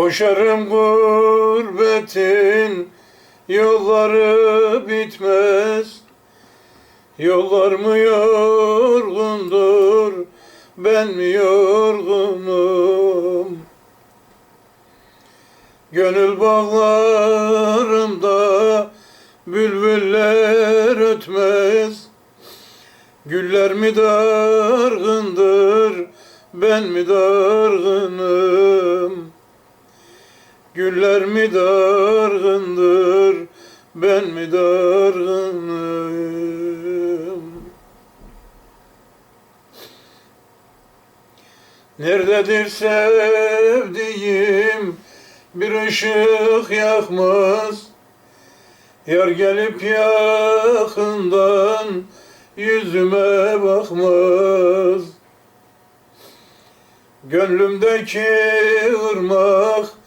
Koşarım gurbetin yolları bitmez. Yollar mı yorgundur, ben mi yorgunum? Gönül bağlarımda bülbüller ötmez. Güller mi dargındır, ben mi dargınım? Güller mi dargındır, ben mi dargınım? Nerededir sevdiğim bir ışık yakmaz Yar gelip yakından yüzüme bakmaz Gönlümdeki ırmak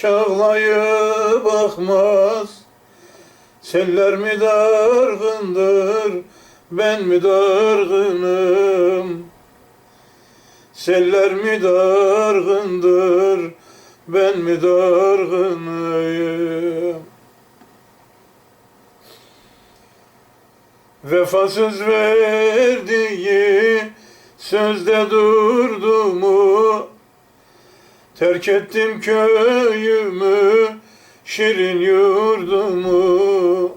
çağlayıp bakmaz Seller mi dargındır ben mi dargınım? Seller mi dargındır ben mi dargınım? Vefasız verdiği sözde durdu mu Terk ettim köyümü şirin yurdumu.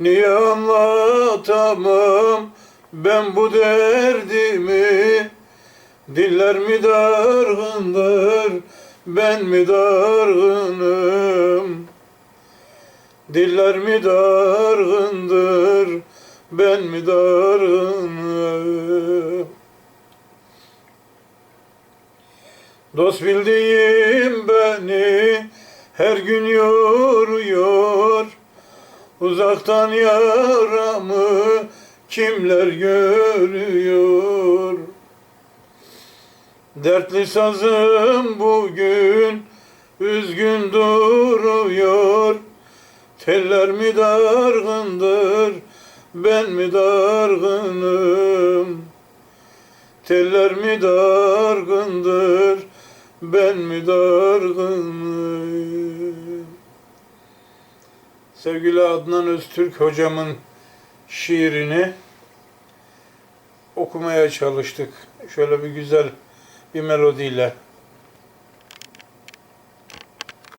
Niye anlatamam ben bu derdimi? Diller mi dargındır ben mi dargınım? Diller mi dargındır ben mi dargınım Dost bildiğim beni her gün yoruyor. Uzaktan yaramı kimler görüyor? Dertli sazım bugün üzgün duruyor. Teller mi dargındır ben mi dargınım? Teller mi dargındır ben mi dargınım Sevgili Adnan Öztürk hocamın şiirini okumaya çalıştık. Şöyle bir güzel bir melodiyle.